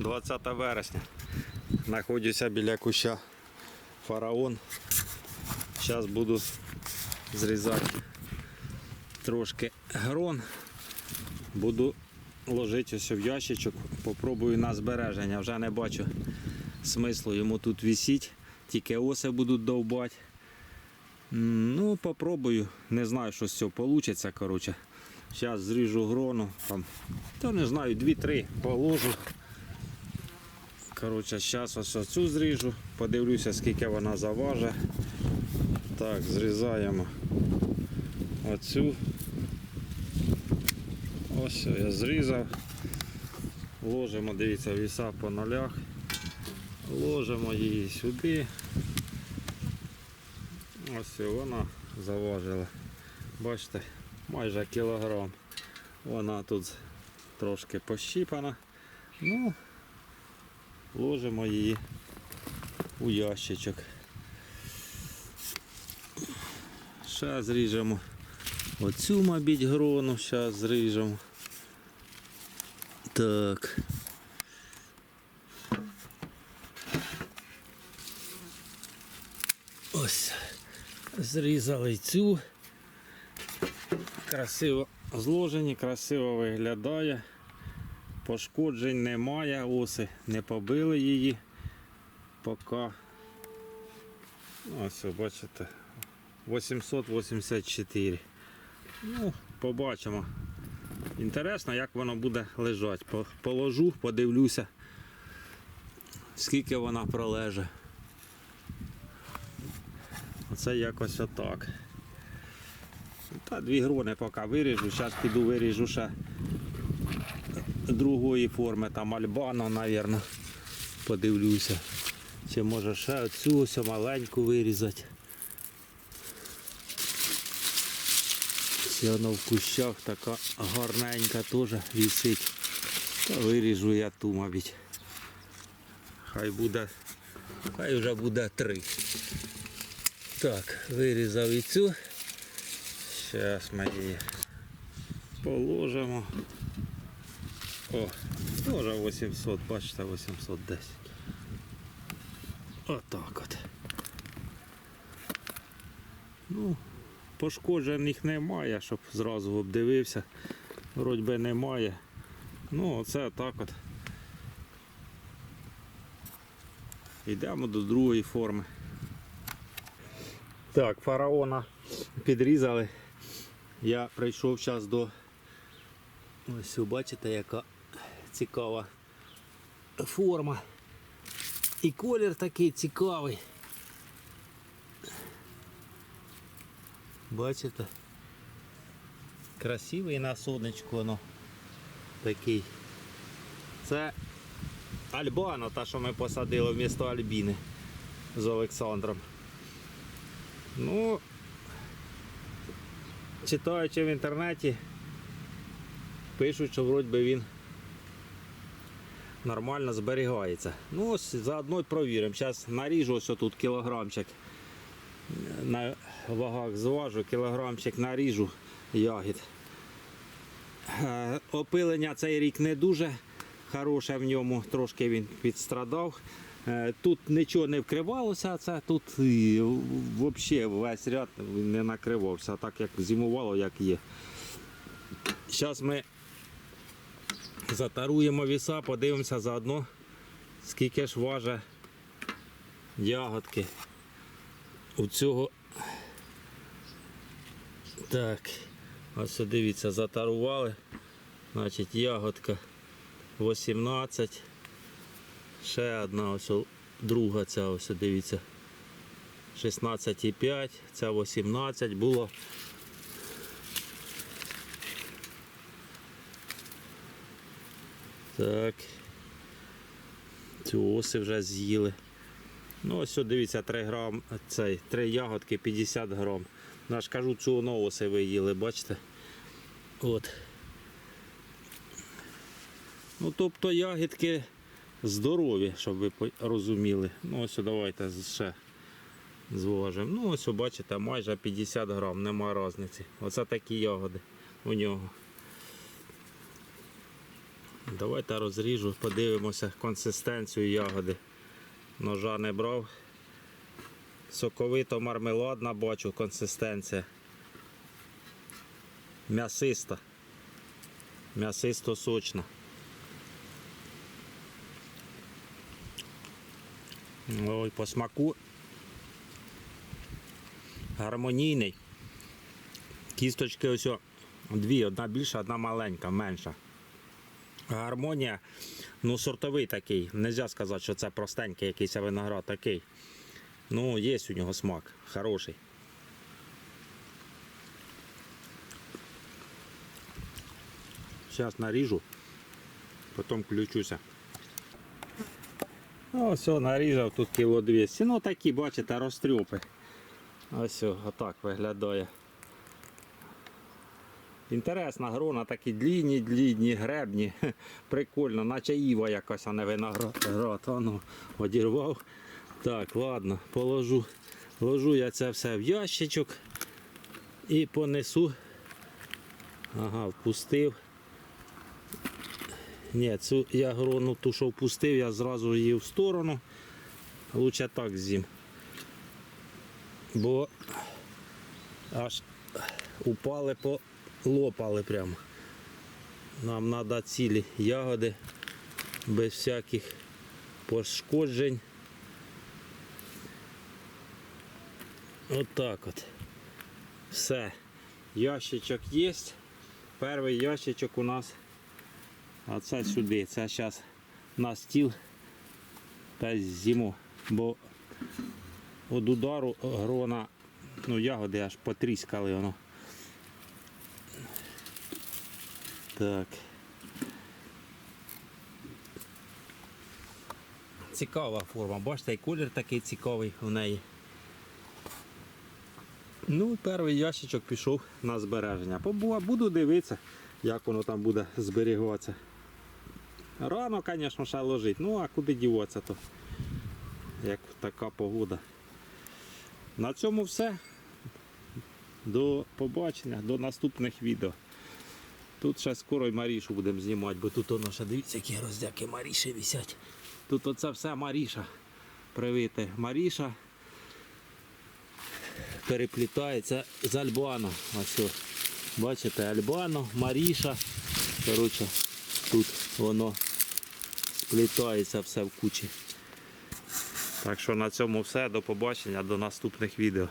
20 вересня. Знаходжуся біля куща фараон. Зараз буду зрізати трошки грон. Буду ложити ось в ящичок. Попробую на збереження. Вже не бачу смислу йому тут висіть. Тільки оси будуть довбати. Ну, попробую. Не знаю, що з цього вийде. Зараз зріжу грону. Там, та не знаю, 2-3 положу. Коротше, зараз ось цю зріжу, подивлюся, скільки вона заважить. Так, зрізаємо оцю. Ось я зрізав. Ложимо, дивіться, віса по нулях. Ложимо її сюди. Ось вона заважила. Бачите, майже кілограм. Вона тут трошки пощіпана. Ну, ложимо її у ящичок. Ще зріжемо оцю, мабуть, грону, зараз зріжемо. Так. Ось. Зрізали цю. Красиво зложені, красиво виглядає. Пошкоджень немає, оси не побили її поки. Ось, бачите, 884. Ну, побачимо. Інтересно, як воно буде лежати. Положу, подивлюся, скільки вона пролеже. Оце якось отак. Та дві грони поки виріжу, зараз піду виріжу ще другої форми, там альбано, мабуть. Подивлюся. Чи може ще оцю ось маленьку вирізати. Ще вона в кущах така гарненька теж висить. Та виріжу я ту, мабуть. Хай буде, хай вже буде три. Так, вирізав і цю. Зараз ми її положимо. О, теж 800, бачите, 810. Отак от. Ну, пошкоджених немає, щоб зразу обдивився. Вроді би немає. Ну, оце так от. Йдемо до другої форми. Так, фараона підрізали. Я прийшов час до. Ось бачите, яка цікава форма. І колір такий цікавий. Бачите? Красивий на сонечку воно такий. Це Альбана, та, що ми посадили в місто Альбіни з Олександром. Ну, читаючи в інтернеті, пишуть, що вроді він нормально зберігається. Ну ось заодно провіримо. Зараз наріжу ось тут кілограмчик. На вагах зважу, кілограмчик наріжу ягід. Е, Опилення цей рік не дуже хороше в ньому, трошки він підстрадав. Е, Тут нічого не вкривалося, це тут взагалі весь ряд не накривався, так як зимувало, як є. Зараз ми затаруємо віса, подивимося заодно, скільки ж важить ягодки у цього. Так, ось дивіться, затарували. Значить, ягодка 18. Ще одна ось друга ця ось дивіться. 16,5, ця 18 було. Так. Цю оси вже з'їли. Ну, ось дивіться, 3 грам, цей, 3 ягодки 50 грам. Ну, я ж кажу, цю на оси ви їли, бачите? От. Ну, тобто ягідки здорові, щоб ви розуміли. Ну, ось давайте ще зважимо. Ну, ось бачите, майже 50 грам, нема різниці. Оце такі ягоди у нього. Давайте розріжу, подивимося консистенцію ягоди. Ножа не брав. Соковито мармеладна, бачу консистенція. М'ясиста. М'ясисто сочна. Ой, по смаку. Гармонійний. Кісточки ось дві, одна більша, одна маленька, менша. Гармонія, ну сортовий такий. Нельзя сказати, що це простенький якийсь виноград такий. Ну, є у нього смак, хороший. Зараз наріжу, потім включуся. Ну, все, нарізав тут кіло 200. Ну такі, бачите, розтрьопи. Ось отак виглядає. Інтересна грона, такі длінні, длінні, гребні. Прикольно, наче Іва якась, а не виноград. Град. А ну, одірвав. Так, ладно, положу. Ложу я це все в ящичок і понесу. Ага, впустив. Ні, цю я грону ту, що впустив, я зразу її в сторону. Лучше так з'їм. Бо аж упали полопали прямо. Нам треба цілі ягоди без всяких пошкоджень. Отак от. Все. Ящичок є. Перший ящичок у нас. А це сюди. Це зараз на стіл та зиму. Бо від удару грона, ну ягоди аж потріскали воно. Так. Цікава форма. Бачите, і колір такий цікавий у неї. Ну, перший ящичок пішов на збереження. Буду дивитися, як воно там буде зберігатися. Рано, звісно, ще ложить. Ну, а куди діватися то? Як така погода. На цьому все. До побачення, до наступних відео. Тут ще скоро й Марішу будемо знімати, бо тут воно ще дивіться, які роздяки Маріші висять. Тут оце все Маріша. Привити. Маріша переплітається з Альбано. Ось. о. Бачите, Альбано, Маріша. Коротше, тут воно сплітається все в кучі. Так що на цьому все. До побачення, до наступних відео.